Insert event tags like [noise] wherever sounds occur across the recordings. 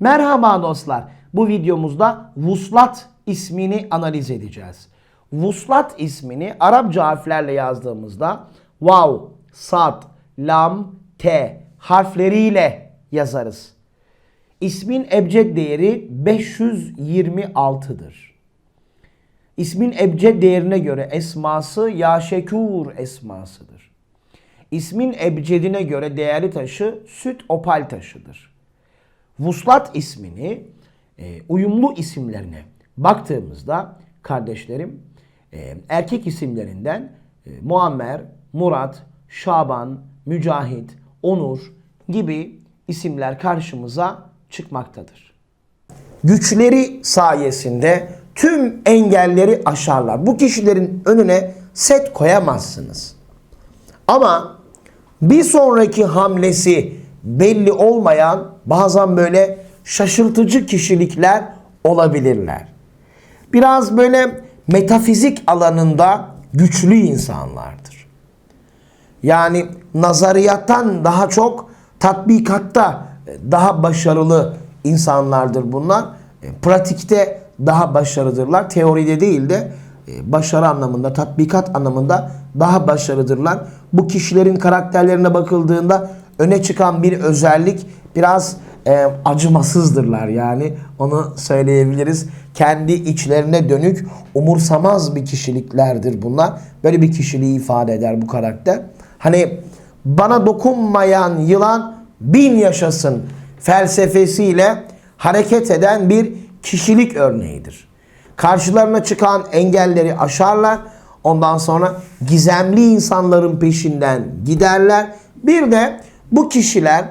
Merhaba dostlar. Bu videomuzda vuslat ismini analiz edeceğiz. Vuslat ismini Arapça harflerle yazdığımızda vav, sad, lam, te harfleriyle yazarız. İsmin ebced değeri 526'dır. İsmin ebced değerine göre esması Yaşekur esmasıdır. İsmin ebcedine göre değerli taşı süt opal taşıdır. Vuslat ismini e, uyumlu isimlerine baktığımızda kardeşlerim e, erkek isimlerinden e, Muammer, Murat, Şaban, Mücahit, Onur gibi isimler karşımıza çıkmaktadır. Güçleri sayesinde tüm engelleri aşarlar. Bu kişilerin önüne set koyamazsınız. Ama bir sonraki hamlesi belli olmayan bazen böyle şaşırtıcı kişilikler olabilirler. Biraz böyle metafizik alanında güçlü insanlardır. Yani nazariyattan daha çok tatbikatta daha başarılı insanlardır bunlar. E, Pratikte daha başarılıdırlar. Teoride değil de e, başarı anlamında, tatbikat anlamında daha başarılıdırlar. Bu kişilerin karakterlerine bakıldığında öne çıkan bir özellik biraz e, acımasızdırlar yani onu söyleyebiliriz. Kendi içlerine dönük umursamaz bir kişiliklerdir bunlar. Böyle bir kişiliği ifade eder bu karakter. Hani bana dokunmayan yılan bin yaşasın felsefesiyle hareket eden bir kişilik örneğidir. Karşılarına çıkan engelleri aşarlar. Ondan sonra gizemli insanların peşinden giderler. Bir de bu kişiler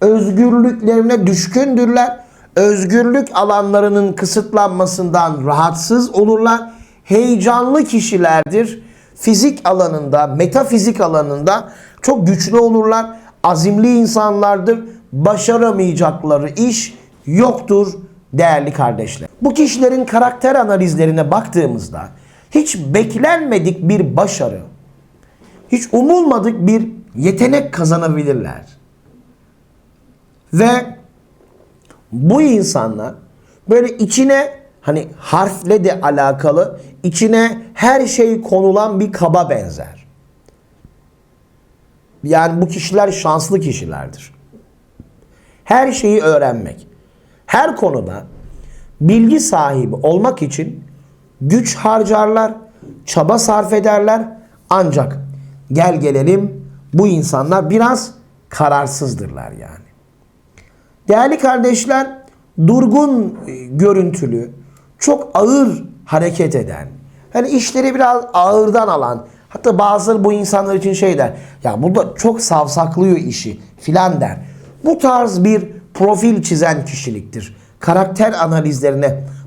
özgürlüklerine düşkündürler. Özgürlük alanlarının kısıtlanmasından rahatsız olurlar. Heyecanlı kişilerdir. Fizik alanında, metafizik alanında çok güçlü olurlar. Azimli insanlardır. Başaramayacakları iş yoktur değerli kardeşler. Bu kişilerin karakter analizlerine baktığımızda hiç beklenmedik bir başarı, hiç umulmadık bir yetenek kazanabilirler. Ve bu insanlar böyle içine hani harfle de alakalı içine her şey konulan bir kaba benzer. Yani bu kişiler şanslı kişilerdir. Her şeyi öğrenmek. Her konuda bilgi sahibi olmak için güç harcarlar, çaba sarf ederler. Ancak gel gelelim bu insanlar biraz kararsızdırlar yani. Değerli kardeşler, durgun e, görüntülü, çok ağır hareket eden, hani işleri biraz ağırdan alan, hatta bazıları bu insanlar için şey der, ya bu çok savsaklıyor işi filan der. Bu tarz bir profil çizen kişiliktir. Karakter analizlerine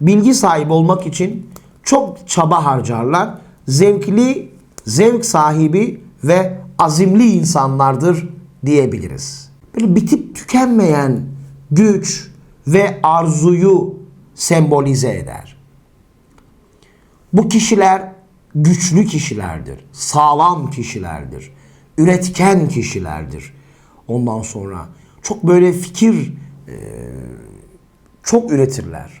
bilgi sahibi olmak için çok çaba harcarlar. Zevkli, zevk sahibi ve azimli insanlardır diyebiliriz. Böyle bitip tükenmeyen güç ve arzuyu sembolize eder. Bu kişiler güçlü kişilerdir, sağlam kişilerdir, üretken kişilerdir. Ondan sonra çok böyle fikir çok üretirler.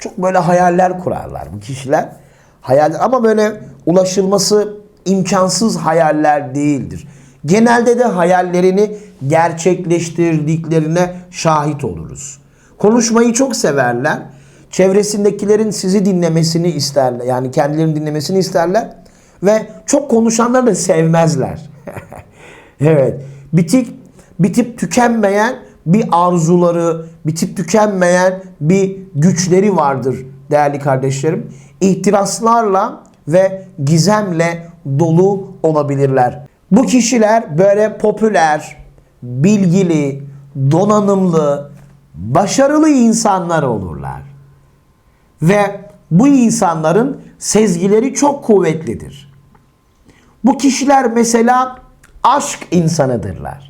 Çok böyle hayaller kurarlar bu kişiler. Hayal ama böyle ulaşılması imkansız hayaller değildir. Genelde de hayallerini gerçekleştirdiklerine şahit oluruz. Konuşmayı çok severler. Çevresindekilerin sizi dinlemesini isterler. Yani kendilerini dinlemesini isterler. Ve çok konuşanları da sevmezler. [laughs] evet. Bitik, bitip tükenmeyen bir arzuları, bitip tükenmeyen bir güçleri vardır değerli kardeşlerim. İhtiraslarla ve gizemle dolu olabilirler. Bu kişiler böyle popüler, bilgili, donanımlı, başarılı insanlar olurlar. Ve bu insanların sezgileri çok kuvvetlidir. Bu kişiler mesela aşk insanıdırlar.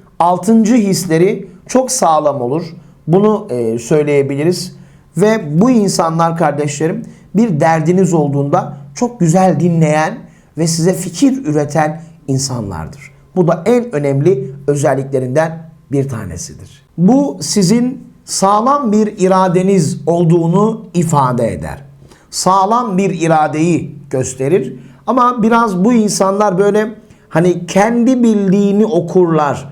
altıncı hisleri çok sağlam olur. Bunu e, söyleyebiliriz. Ve bu insanlar kardeşlerim bir derdiniz olduğunda çok güzel dinleyen ve size fikir üreten insanlardır. Bu da en önemli özelliklerinden bir tanesidir. Bu sizin sağlam bir iradeniz olduğunu ifade eder. Sağlam bir iradeyi gösterir. Ama biraz bu insanlar böyle hani kendi bildiğini okurlar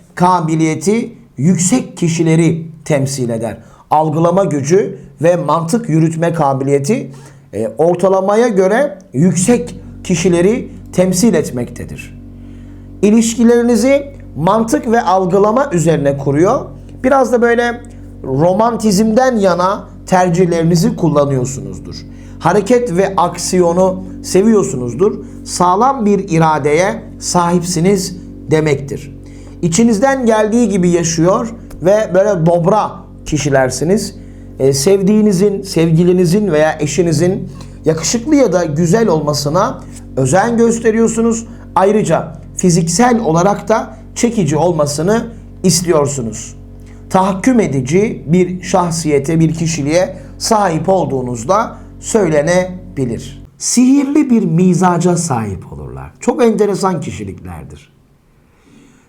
kabiliyeti yüksek kişileri temsil eder. Algılama gücü ve mantık yürütme kabiliyeti e, ortalamaya göre yüksek kişileri temsil etmektedir. İlişkilerinizi mantık ve algılama üzerine kuruyor. Biraz da böyle romantizmden yana tercihlerinizi kullanıyorsunuzdur. Hareket ve aksiyonu seviyorsunuzdur. Sağlam bir iradeye sahipsiniz demektir. İçinizden geldiği gibi yaşıyor ve böyle dobra kişilersiniz. Ee, sevdiğinizin, sevgilinizin veya eşinizin yakışıklı ya da güzel olmasına özen gösteriyorsunuz. Ayrıca fiziksel olarak da çekici olmasını istiyorsunuz. Tahakküm edici bir şahsiyete, bir kişiliğe sahip olduğunuzda söylenebilir. Sihirli bir mizaca sahip olurlar. Çok enteresan kişiliklerdir.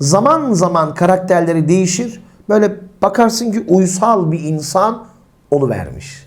Zaman zaman karakterleri değişir. Böyle bakarsın ki uysal bir insan oluvermiş.